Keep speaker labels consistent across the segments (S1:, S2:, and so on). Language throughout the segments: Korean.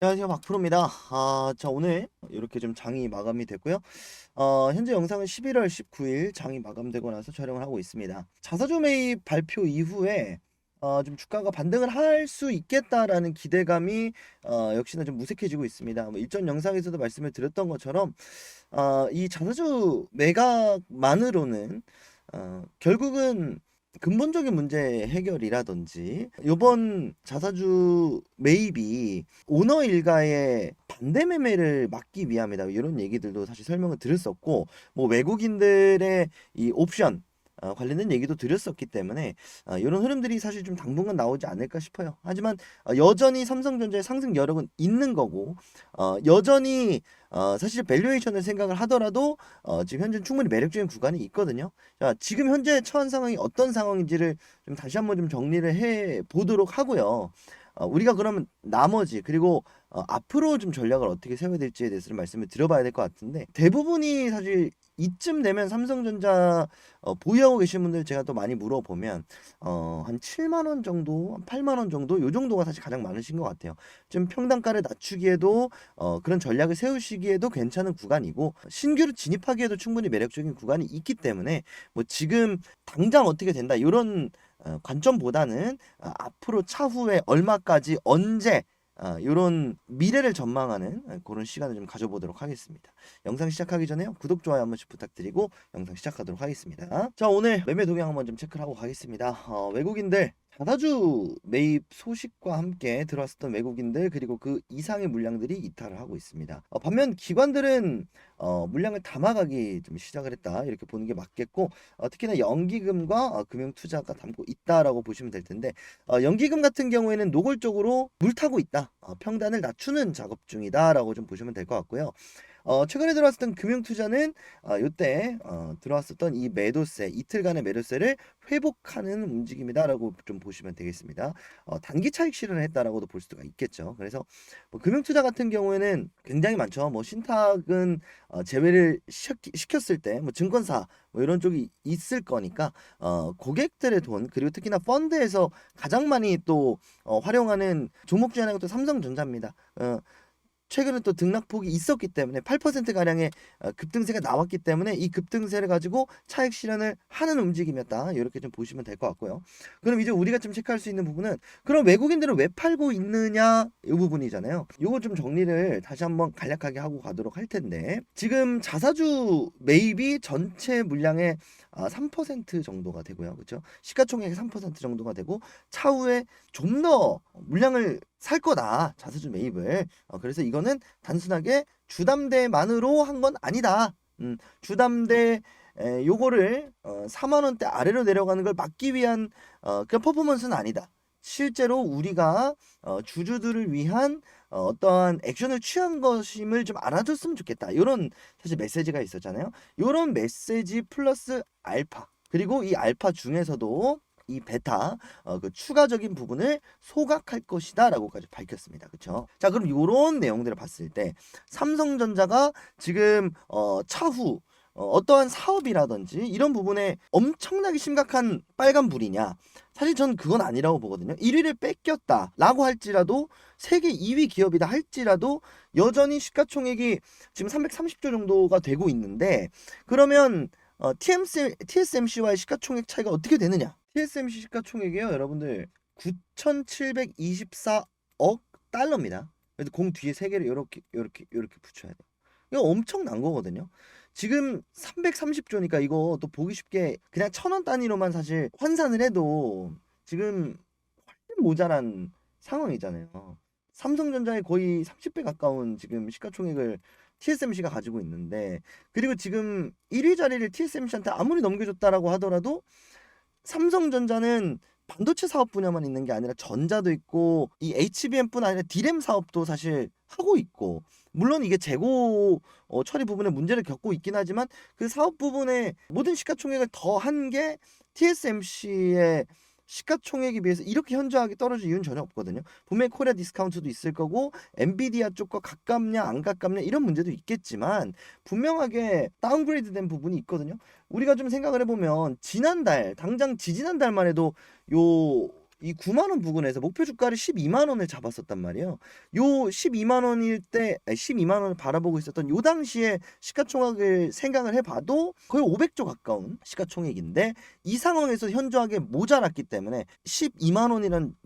S1: 안녕하세요 박프로입니다 아, 자 오늘 이렇게 좀 장이 마감이 됐고요 어, 현재 영상은 11월 19일 장이 마감되고 나서 촬영을 하고 있습니다 자사주 매입 발표 이후에 어, 좀 주가가 반등을 할 수 있겠다라는 기대감이 어, 역시나 좀 무색해지고 있습니다 뭐 일전 영상에서도 말씀을 드렸던 것처럼 어, 이 자사주 매각만으로는 어, 결국은 근본적인 문제 해결이라든지 이번 자사주 매입이 오너 일가의 반대 매매를 막기 위함이다 이런 얘기들도 사실 설명을 드렸었고 뭐 외국인들의 이 옵션 어, 관련된 얘기도 드렸었기 때문에 어, 이런 흐름들이 사실 좀 당분간 나오지 않을까 싶어요. 하지만 어, 여전히 삼성전자의 상승 여력은 있는 거고 어, 여전히 어, 사실 밸류에이션을 생각을 하더라도 어, 지금 현재 충분히 매력적인 구간이 있거든요. 자, 지금 현재 처한 상황이 어떤 상황인지를 좀 다시 한번 좀 정리를 해 보도록 하고요. 어, 우리가 그러면 나머지 그리고 어, 앞으로 좀 전략을 어떻게 세워야 될지에 대해서 는 말씀을 드려봐야 될 것 같은데 대부분이 사실 이쯤 되면 삼성전자 어, 보유하고 계신 분들 제가 또 많이 물어보면 어, 한 7만 원 정도, 8만 원 정도 요 정도가 사실 가장 많으신 것 같아요. 좀 평단가를 낮추기에도 어, 그런 전략을 세우시기에도 괜찮은 구간이고 신규로 진입하기에도 충분히 매력적인 구간이 있기 때문에 뭐 지금 당장 어떻게 된다 이런 어, 관점보다는 어, 앞으로 차후에 얼마까지 언제 이런 아, 미래를 전망하는 그런 시간을 좀 가져보도록 하겠습니다. 영상 시작하기 전에 구독, 좋아요 한 번씩 부탁드리고 영상 시작하도록 하겠습니다. 자, 오늘 매매 동향 한번 좀 체크를 하고 가겠습니다. 어, 외국인들 자사주 매입 소식과 함께 들어왔었던 외국인들 그리고 그 이상의 물량들이 이탈을 하고 있습니다. 어, 반면 기관들은 어, 물량을 담아가기 좀 시작을 했다 이렇게 보는 게 맞겠고 어, 특히나 연기금과 어, 금융투자가 담고 있다라고 보시면 될 텐데 어, 연기금 같은 경우에는 노골적으로 물타고 있다 어, 평단을 낮추는 작업 중이다라고 좀 보시면 될 것 같고요. 어, 최근에 들어왔던 었 금융투자는 어, 요때 어, 들어왔었던 이 매도세 이틀간의 매도세를 회복하는 움직임이다라고 좀 보시면 되겠습니다. 어, 단기 차익 실현을 했다라고도 볼 수가 있겠죠. 그래서 뭐 금융투자 같은 경우에는 굉장히 많죠. 뭐 신탁은 어, 제외를 시켰을 때 뭐 증권사 뭐 이런 쪽이 있을 거니까 어, 고객들의 돈 그리고 특히나 펀드에서 가장 많이 또 어, 활용하는 종목 중 하나가 또 삼성전자입니다. 어, 최근에 또 등락폭이 있었기 때문에 8%가량의 어, 급등세가 나왔기 때문에 이 급등세를 가지고 차익 실현을 하는 움직임이었다. 이렇게 좀 보시면 될 것 같고요. 그럼 이제 우리가 좀 체크할 수 있는 부분은 그럼 외국인들은 왜 팔고 있느냐 이 부분이잖아요. 이거좀 정리를 다시 한번 간략하게 하고 가도록 할 텐데 지금 자사주 매입이 전체 물량의 3% 아, 정도가 되고요. 그렇죠? 시가총액 의3% 정도가 되고 차후에 좀 더 물량을 살 거다. 자수주 매입을. 어, 그래서 이거는 단순하게 주담대만으로 한 건 아니다. 음, 주담대 에, 요거를 어, 4만 원대 아래로 내려가는 걸 막기 위한 어, 그런 퍼포먼스는 아니다. 실제로 우리가 어, 주주들을 위한 어, 떠한 액션을 취한 것임을 좀 알아줬으면 좋겠다. 이런 사실 메시지가 있었잖아요. 이런 메시지 플러스 알파 그리고 이 알파 중에서도 이 베타 어, 그 추가적인 부분을 소각할 것이다라고까지 밝혔습니다. 그렇죠? 자, 그럼 이런 내용들을 봤을 때 삼성전자가 지금 어, 차후 어, 어떠한 사업이라든지 이런 부분에 엄청나게 심각한 빨간 불이냐 사실 저는 그건 아니라고 보거든요. 1위를 뺏겼다라고 할지라도 세계 2위 기업이다 할지라도 여전히 시가총액이 지금 330조 정도가 되고 있는데 그러면 어, TMC, TSMC와의 시가총액 차이가 어떻게 되느냐? TSMC 시가총액이요, 여러분들 9,724억 달러입니다. 그래서 공 뒤에 세 개를 이렇게 이렇게 이렇게 붙여야 돼. 이거 엄청난 거거든요. 지금 330조니까 이거 또 보기 쉽게 그냥 천원 단위로만 사실 환산을 해도 지금 훨씬 모자란 상황이잖아요. 삼성전자의 거의 30배 가까운 지금 시가총액을 TSMC가 가지고 있는데 그리고 지금 1위 자리를 TSMC한테 아무리 넘겨줬다라고 하더라도 삼성전자는 반도체 사업 분야만 있는 게 아니라 전자도 있고 이 HBM뿐 아니라 D램 사업도 사실 하고 있고 물론 이게 재고 어, 처리 부분에 문제를 겪고 있긴 하지만 그 사업 부분에 모든 시가총액을 더한게 TSMC의 시가총액에 비해서 이렇게 현저하게 떨어질 이유는 전혀 없거든요. 분명히 코리아 디스카운트도 있을 거고 엔비디아 쪽과 가깝냐 안 가깝냐 이런 문제도 있겠지만 분명하게 다운그레이드된 부분이 있거든요. 우리가 좀 생각을 해보면 지난달 당장 지지난달만 해도 요이 9만 원 부근에서 목표 주가를 12만 원을 잡았었단 말이에요. 요 12만 원일 때 12만 원을 바라보고 있었던 요 당시에 시가총액을 생각을 해봐도 거의 500조 가까운 시가총액인데 이 상황에서 현저하게 모자랐기 때문에 12만 원이라는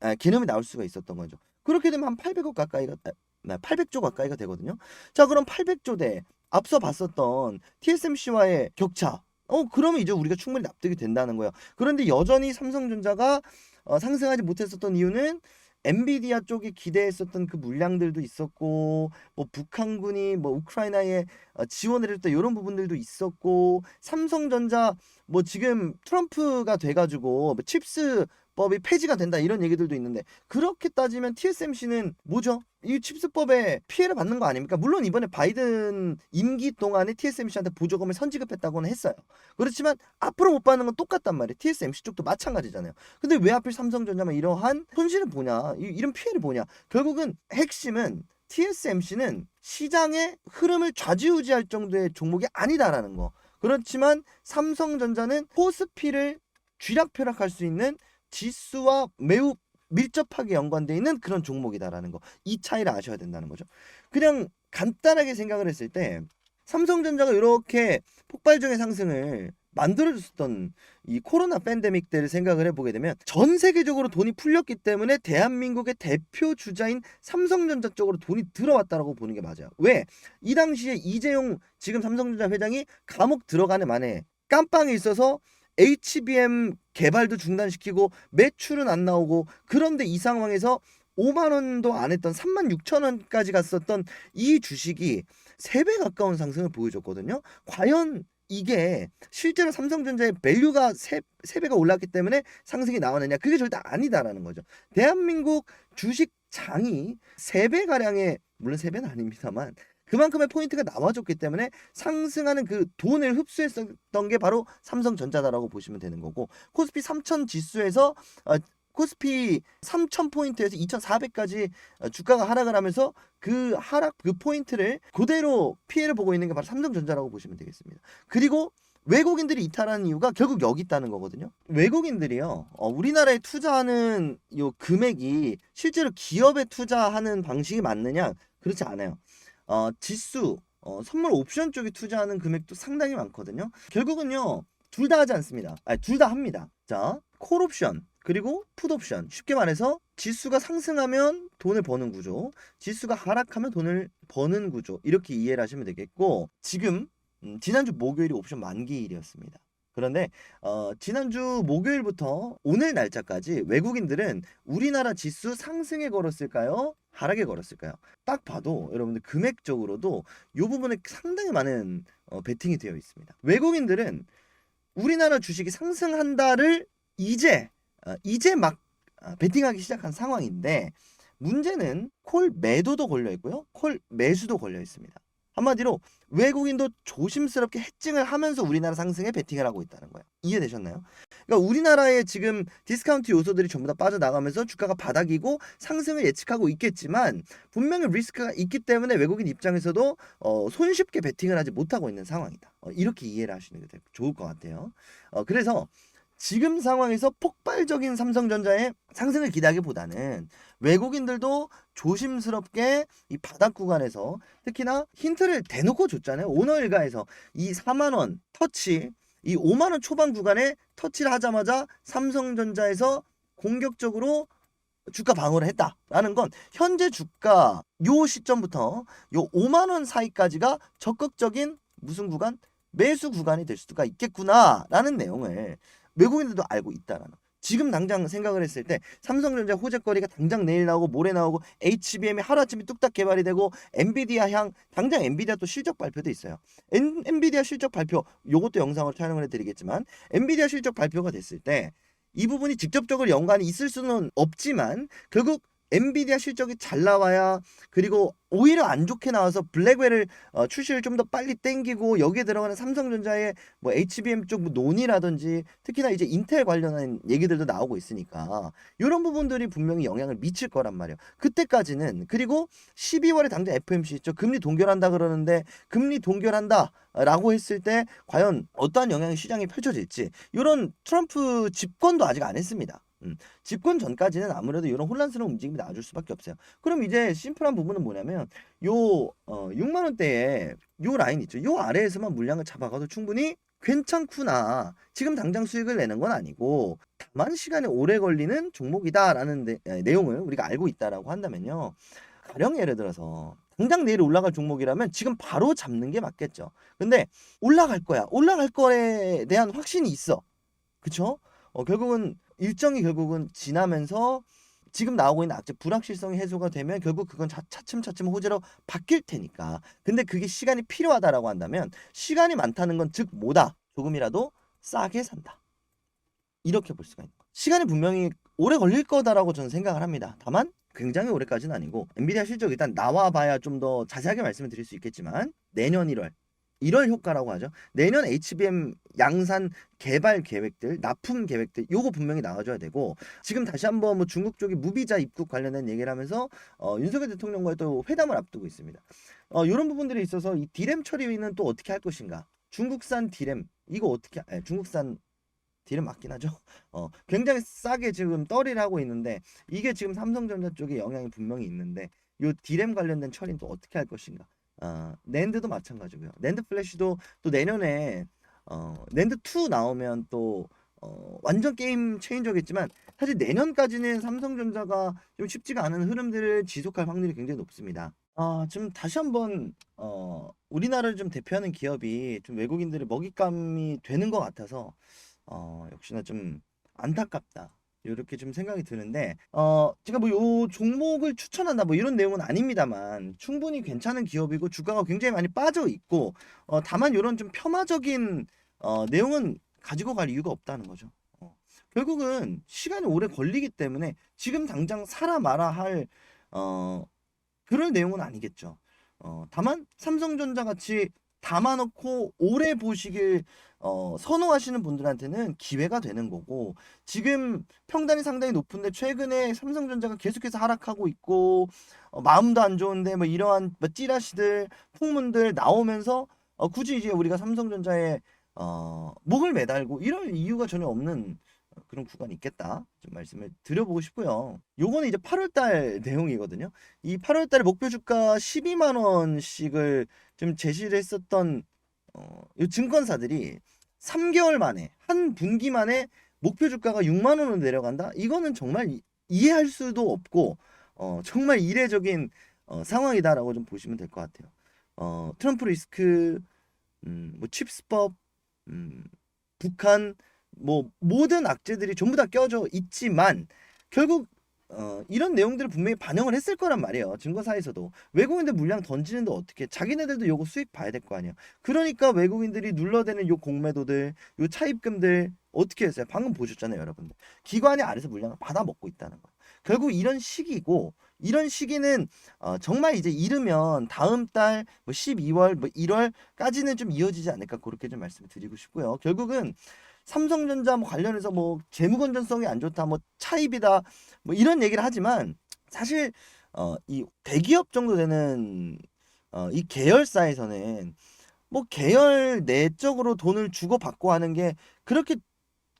S1: 아, 개념이 나올 수가 있었던 거죠. 그렇게 되면 한 800억 가까이가 800조 아, 아, 가까이가 되거든요. 자 그럼 800조 대 앞서 봤었던 TSMC와의 격차. 어 그러면 이제 우리가 충분히 납득이 된다는 거예요. 그런데 여전히 삼성전자가 어, 상승하지 못했었던 이유는 엔비디아 쪽이 기대했었던 그 물량들도 있었고 뭐 북한군이 뭐 우크라이나에 어, 지원을 했다 이런 부분들도 있었고 삼성전자 뭐 지금 트럼프가 돼가지고 뭐 칩스 법이 폐지가 된다 이런 얘기들도 있는데 그렇게 따지면 TSMC는 뭐죠? 이 칩스법에 피해를 받는 거 아닙니까? 물론 이번에 바이든 임기 동안에 TSMC한테 보조금을 선지급했다고는 했어요. 그렇지만 앞으로 못 받는 건 똑같단 말이에요. TSMC 쪽도 마찬가지잖아요. 근데 왜 하필 삼성전자만 이러한 손실을 보냐, 이런 피해를 보냐. 결국은 핵심은 TSMC는 시장의 흐름을 좌지우지할 정도의 종목이 아니다라는 거. 그렇지만 삼성전자는 코스피를 쥐락펴락할 수 있는 지수와 매우 밀접하게 연관되어 있는 그런 종목이다라는 거. 이 차이를 아셔야 된다는 거죠. 그냥 간단하게 생각을 했을 때 삼성전자가 이렇게 폭발적인 상승을 만들어줬던이 코로나 팬데믹 때를 생각을 해보게 되면 전 세계적으로 돈이 풀렸기 때문에 대한민국의 대표 주자인 삼성전자 쪽으로 돈이 들어왔다라고 보는 게 맞아요. 왜? 이 당시에 이재용 지금 삼성전자 회장이 감옥 들어가는 만에 깜빵에 있어서 HBM 개발도 중단시키고 매출은 안 나오고 그런데 이 상황에서 5만 원도 안 했던 3만 6천 원까지 갔었던 이 주식이 3배 가까운 상승을 보여줬거든요. 과연 이게 실제로 삼성전자의 밸류가 3, 3배가 올랐기 때문에 상승이 나오느냐 그게 절대 아니다라는 거죠. 대한민국 주식장이 3배가량의 물론 3배는 아닙니다만 그만큼의 포인트가 남아줬기 때문에 상승하는 그 돈을 흡수했던 었게 바로 삼성전자다라고 보시면 되는 거고 코스피 3000 지수에서 어, 코스피 3,000포인트에서 2,400까지 어, 주가가 하락을 하면서 그 하락 그 포인트를 그대로 피해를 보고 있는 게 바로 삼성전자라고 보시면 되겠습니다. 그리고 외국인들이 이탈하는 이유가 결국 여기 있다는 거거든요. 외국인들이요, 어, 우리나라에 투자하는 요 금액이 실제로 기업에 투자하는 방식이 맞느냐? 그렇지 않아요. 어, 지수, 어, 선물 옵션 쪽에 투자하는 금액도 상당히 많거든요. 결국은요, 둘 다 하지 않습니다. 아니, 둘다 합니다. 자, 콜 옵션, 그리고 푸드 옵션. 쉽게 말해서 지수가 상승하면 돈을 버는 구조, 지수가 하락하면 돈을 버는 구조. 이렇게 이해를 하시면 되겠고, 지금, 음, 지난주 목요일이 옵션 만기일이었습니다. 그런데 어, 지난주 목요일부터 오늘 날짜까지 외국인들은 우리나라 지수 상승에 걸었을까요? 하락에 걸었을까요? 딱 봐도 여러분들 금액적으로도 이 부분에 상당히 많은 어, 베팅이 되어 있습니다. 외국인들은 우리나라 주식이 상승한다를 이제 어, 이제 막 어, 베팅하기 시작한 상황인데 문제는 콜 매도도 걸려 있고요, 콜 매수도 걸려 있습니다. 한마디로 외국인도 조심스럽게 해증을 하면서 우리나라 상승에 베팅을 하고 있다는 거예요. 이해되셨나요? 그러니까 우리나라의 지금 디스카운트 요소들이 전부 다 빠져나가면서 주가가 바닥이고 상승을 예측하고 있겠지만 분명히 리스크가 있기 때문에 외국인 입장에서도 어, 손쉽게 베팅을 하지 못하고 있는 상황이다. 어, 이렇게 이해를 하시는 게 좋을 것 같아요. 어, 그래서 지금 상황에서 폭발적인 삼성전자의 상승을 기대하기보다는 외국인들도 조심스럽게 이 바닥 구간에서 특히나 힌트를 대놓고 줬잖아요. 오너일가에서 이 4만 원 터치 이 5만 원 초반 구간에 터치를 하자마자 삼성전자에서 공격적으로 주가 방어를 했다라는 건 현재 주가 요 시점부터 요 5만 원 사이까지가 적극적인 무슨 구간 매수 구간이 될 수가 있겠구나라는 내용을 외국인들도 알고 있다라는 지금 당장 생각을 했을 때 삼성전자 호재거리가 당장 내일 나오고 모레 나오고 HBM이 하루아침에 뚝딱 개발이 되고 엔비디아 향 당장 엔비디아 도 실적 발표도 있어요. 엔, 엔비디아 실적 발표 요것도 영상으로 촬영을 해드리겠지만 엔비디아 실적 발표가 됐을 때 이 부분이 직접적으로 연관이 있을 수는 없지만 결국 엔비디아 실적이 잘 나와야 그리고 오히려 안 좋게 나와서 블랙웰을 어, 출시를 좀 더 빨리 땡기고 여기에 들어가는 삼성전자의 뭐 HBM 쪽 뭐 논의라든지 특히나 이제 인텔 관련한 얘기들도 나오고 있으니까 이런 부분들이 분명히 영향을 미칠 거란 말이에요. 그때까지는 그리고 12월에 당장 FMC 있죠. 금리 동결한다 그러는데 금리 동결한다. 어, 라고 했을 때 과연 어떠한 영향이 시장에 펼쳐질지 이런 트럼프 집권도 아직 안 했습니다. 음, 집권 전까지는 아무래도 이런 혼란스러운 움직임이 나아질 수밖에 없어요. 그럼 이제 심플한 부분은 뭐냐면 요 어, 6만 원대에 요 라인 있죠. 요 아래에서만 물량을 잡아가도 충분히 괜찮구나. 지금 당장 수익을 내는 건 아니고 다만 시간이 오래 걸리는 종목이다라는 내, 에, 아, 내용을 우리가 알고 있다라고 한다면요. 가령 예를 들어서 당장 내일 올라갈 종목이라면 지금 바로 잡는 게 맞겠죠. 근데 올라갈 거야. 올라갈 거에 대한 확신이 있어. 그쵸? 어, 결국은 일정이 결국은 지나면서 지금 나오고 있는 악재 불확실성이 해소가 되면 결국 그건 차츰차츰 호재로 바뀔 테니까. 근데 그게 시간이 필요하다라고 한다면 시간이 많다는 건 즉 뭐다. 조금이라도 싸게 산다. 이렇게 볼 수가 있는 거. 시간이 분명히 오래 걸릴 거다라고 저는 생각을 합니다. 다만 굉장히 오래까지는 아니고 엔비디아 실적 일단 나와 봐야 좀 더 자세하게 말씀을 드릴 수 있겠지만 내년 1월 이런 효과라고 하죠. 내년 HBM 양산 개발 계획들, 납품 계획들 요거 분명히 나와줘야 되고 지금 다시 한번 뭐 중국 쪽이 무비자 입국 관련된 얘기를 하면서 어, 윤석열 대통령과의 또 회담을 앞두고 있습니다. 어, 요런부분들이 있어서 이 디램 처리는 또 어떻게 할 것인가? 중국산 디램 이거 어떻게 아니, 중국산 디램 맞긴 하죠. 어, 굉장히 싸게 지금 떨이를 하고 있는데 이게 지금 삼성전자 쪽에 영향이 분명히 있는데 요 디램 관련된 처리는 또 어떻게 할 것인가? 어, 낸드도 마찬가지고요. 낸드 플래시도 또 내년에 어, 낸드 2 나오면 또 어, 완전 게임 체인저겠지만 사실 내년까지는 삼성전자가 좀 쉽지가 않은 흐름들을 지속할 확률이 굉장히 높습니다. 아, 지금 다시 한번 어, 우리나라를 좀 대표하는 기업이 좀 외국인들의 먹잇감이 되는 것 같아서 어, 역시나 좀 안타깝다. 이렇게 좀 생각이 드는데 어 제가 뭐 요 종목을 추천한다 뭐 이런 내용은 아닙니다만 충분히 괜찮은 기업이고 주가가 굉장히 많이 빠져 있고 어 다만 이런 좀 폄하적인 어 내용은 가지고 갈 이유가 없다는 거죠. 어 결국은 시간이 오래 걸리기 때문에 지금 당장 사라 마라 할 어 그럴 내용은 아니겠죠. 어 다만 삼성전자 같이 담아놓고 오래 보시길 어, 선호하시는 분들한테는 기회가 되는 거고 지금 평단이 상당히 높은데 최근에 삼성전자가 계속해서 하락하고 있고 어, 마음도 안 좋은데 뭐 이러한 뭐 찌라시들 풍문들 나오면서 어, 굳이 이제 우리가 삼성전자에 어, 목을 매달고 이런 이유가 전혀 없는 그런 구간이 있겠다 좀 말씀을 드려보고 싶고요. 요거는 이제 8월달 내용이거든요. 이8월달 목표 주가 12만 원씩을 지금 제시를 했었던 어, 이 증권사들이 3개월 만에 한 분기 만에 목표 주가가 6만 원으로 내려간다? 이거는 정말 이해할 수도 없고 어, 정말 이례적인 어, 상황이다라고 좀 보시면 될 것 같아요. 어, 트럼프 리스크, 음, 뭐 칩스법, 음, 북한 뭐 모든 악재들이 전부 다 껴져 있지만 결국 어, 이런 내용들을 분명히 반영을 했을 거란 말이에요. 증거사에서도. 외국인들 물량 던지는데 어떻게 자기네들도 요거 수익 봐야 될 거 아니에요. 그러니까 외국인들이 눌러대는 요 공매도들, 요 차입금들 어떻게 했어요? 방금 보셨잖아요, 여러분들. 기관이 아래서 물량을 받아 먹고 있다는 거. 결국 이런 시기고 이런 시기는 어, 정말 이제 이르면 다음 달 뭐 12월 뭐 1월까지는 뭐 좀 이어지지 않을까 그렇게 좀 말씀드리고 을 싶고요. 결국은 삼성전자 뭐 관련해서 뭐 재무 건전성이 안 좋다, 뭐 차입이다, 뭐 이런 얘기를 하지만 사실 어, 이 대기업 정도 되는 어, 이 계열사에서는 뭐 계열 내적으로 돈을 주고 받고 하는 게 그렇게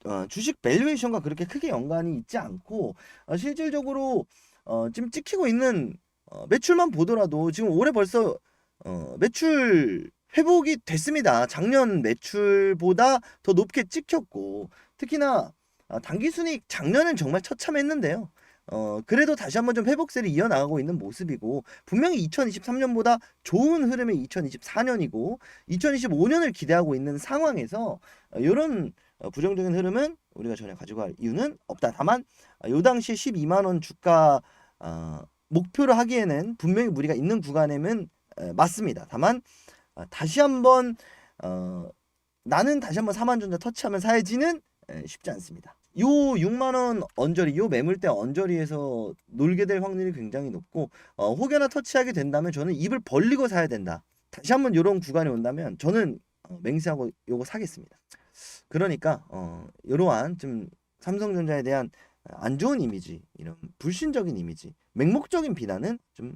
S1: 어, 주식 밸류에이션과 그렇게 크게 연관이 있지 않고 어, 실질적으로 어, 지금 찍히고 있는 어, 매출만 보더라도 지금 올해 벌써 어, 매출 회복이 됐습니다. 작년 매출보다 더 높게 찍혔고 특히나 아, 단기순이익 작년은 정말 처참했는데요. 어, 그래도 다시 한번 좀 회복세를 이어나가고 있는 모습이고 분명히 2023년보다 좋은 흐름의 2024년이고 2025년을 기대하고 있는 상황에서 이런 어, 어, 부정적인 흐름은 우리가 전혀 가지고 갈 이유는 없다. 다만 아, 요 당시 12만 원 주가 어, 목표로 하기에는 분명히 무리가 있는 구간에는 맞습니다. 다만 어, 다시 한번 어, 나는 다시 한번 4만전자 터치하면 사야지는 쉽지 않습니다. 요 6만원 언저리, 요 매물대 언저리에서 놀게 될 확률이 굉장히 높고 어, 혹여나 터치하게 된다면 저는 입을 벌리고 사야 된다. 다시 한번 요런 구간이 온다면 저는 어, 맹세하고 요거 사겠습니다. 그러니까 어, 이러한 좀 삼성전자에 대한 안 좋은 이미지, 이런 불신적인 이미지, 맹목적인 비난은 좀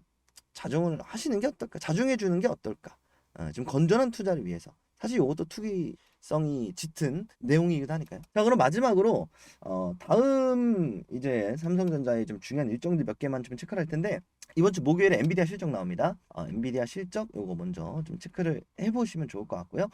S1: 자정을 하시는 게 어떨까? 자중해 주는 게 어떨까? 어, 좀 건전한 투자를 위해서 사실 이것도 투기성이 짙은 내용이기도 하니까요. 자 그럼 마지막으로 어, 다음 이제 삼성전자의 좀 중요한 일정들 몇 개만 좀 체크를 텐데 이번 주 목요일에 엔비디아 실적 나옵니다. 어, 엔비디아 실적 요거 먼저 좀 체크를 해보시면 좋을 것 같고요.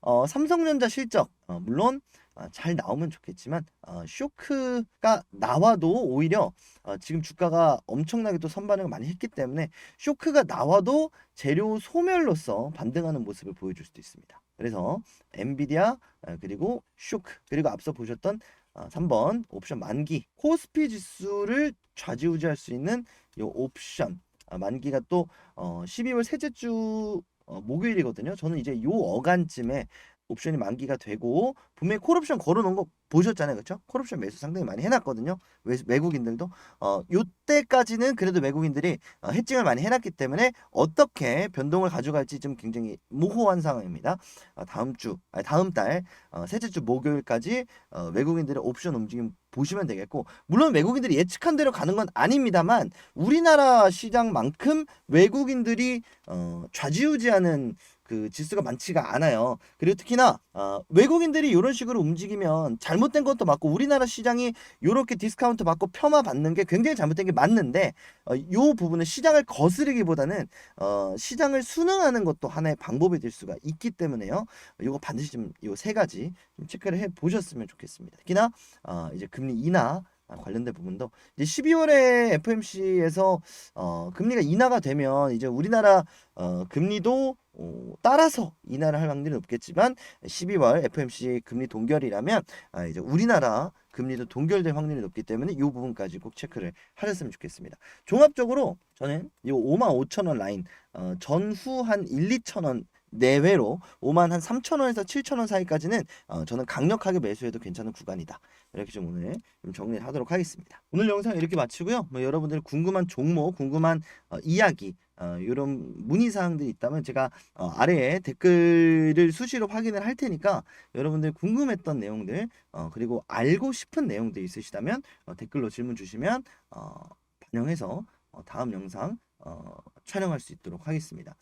S1: 어, 삼성전자 실적 어, 물론 어, 잘 나오면 좋겠지만 어, 쇼크가 나와도 오히려 어, 지금 주가가 엄청나게 또 선반응을 많이 했기 때문에 쇼크가 나와도 재료 소멸로서 반등하는 모습을 보여줄 수도 있습니다. 그래서 엔비디아 어, 그리고 쇼크 그리고 앞서 보셨던 3번 어, 옵션 만기 코스피 지수를 좌지우지할 수 있는 이 옵션 만기가 또 12월 셋째 주 목요일이거든요. 저는 이제 요 어간쯤에 옵션이 만기가 되고 분명히 콜옵션 걸어놓은 거 보셨잖아요 그렇죠 콜옵션 매수 상당히 많이 해놨거든요 외국인들도 어 요때까지는 그래도 외국인들이 어, 해칭을 많이 해놨기 때문에 어떻게 변동을 가져갈지 좀 굉장히 모호한 상황입니다 어, 다음 주 아니 다음 달 어, 셋째 주 목요일까지 어, 외국인들의 옵션 움직임 보시면 되겠고 물론 외국인들이 예측한 대로 가는 건 아닙니다만 우리나라 시장만큼 외국인들이 어, 좌지우지하는 그 지수가 많지가 않아요. 그리고 특히나 어, 외국인들이 이런 식으로 움직이면 잘못된 것도 맞고 우리나라 시장이 이렇게 디스카운트 받고 폄하 받는 게 굉장히 잘못된 게 맞는데 어, 이 부분은 시장을 거스르기보다는 어, 시장을 순응하는 것도 하나의 방법이 될 수가 있기 때문에요. 이거 반드시 좀이세 가지 좀 체크를 해 보셨으면 좋겠습니다. 특히나 어, 이제 금리 인하 아, 관련된 부분도 이제 12월에 FMC에서 어, 금리가 인하가 되면 이제 우리나라 어, 금리도 어, 따라서 인하를 할확률이높겠지만 12월 FMC 금리 동결이라면 아, 이제 우리나라 금리도 동결될 확률이 높기 때문에 이 부분까지 꼭 체크를 하셨으면 좋겠습니다. 종합적으로 저는 이 5만 5천 원 라인 어, 전후 한 1, 2천 원 내외로 5만 한 3천 원에서 7천 원 사이까지는 어, 저는 강력하게 매수해도 괜찮은 구간이다. 이렇게 좀 오늘 좀 정리하도록 하겠습니다. 오늘 영상 이렇게 마치고요. 뭐 여러분들 궁금한 종목, 궁금한 어, 이야기 어, 이런 문의 사항들이 있다면 제가 어, 아래에 댓글을 수시로 확인을 할 테니까 여러분들 궁금했던 내용들 어, 그리고 알고 싶은 내용들 있으시다면 어, 댓글로 질문 주시면 어, 반영해서 어, 다음 영상 어, 촬영할 수 있도록 하겠습니다.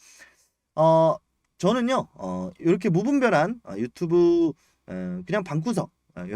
S1: 어, 저는요 어, 이렇게 무분별한 어, 유튜브 어, 그냥 방구석 어,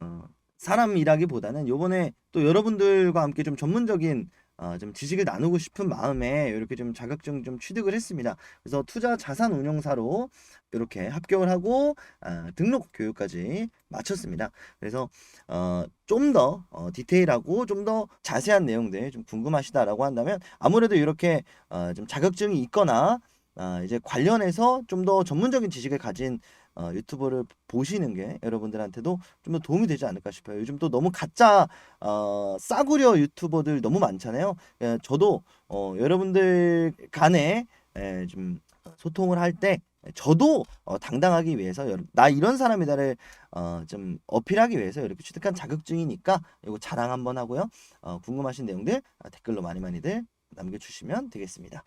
S1: 어, 사람이라기보다는 요번에 또 여러분들과 함께 좀 전문적인 어, 좀 지식을 나누고 싶은 마음에 이렇게 좀 자격증 좀 취득을 했습니다. 그래서 투자 자산 운용사로 이렇게 합격을 하고 어, 등록 교육까지 마쳤습니다. 그래서 어, 좀더 어, 디테일하고 좀 더 자세한 내용들 좀 궁금하시다라고 한다면 아무래도 이렇게 어, 좀 자격증이 있거나 아, 이제 관련해서 좀 더 전문적인 지식을 가진 어, 유튜브를 보시는 게 여러분들한테도 좀 더 도움이 되지 않을까 싶어요. 요즘 또 너무 가짜 어, 싸구려 유튜버들 너무 많잖아요. 예, 저도 어, 여러분들 간에 예, 좀 소통을 할 때 저도 어, 당당하기 위해서 나 이런 사람이다를 어, 좀 어필하기 위해서 이렇게 취득한 자격증이니까 이거 자랑 한번 하고요. 어, 궁금하신 내용들 아, 댓글로 많이 많이들 남겨주시면 되겠습니다.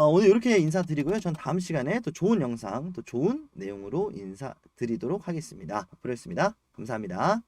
S1: 어, 오늘 이렇게 인사드리고요. 전 다음 시간에 또 좋은 영상, 또 좋은 내용으로 인사드리도록 하겠습니다. 앞으로 했습니다. 감사합니다.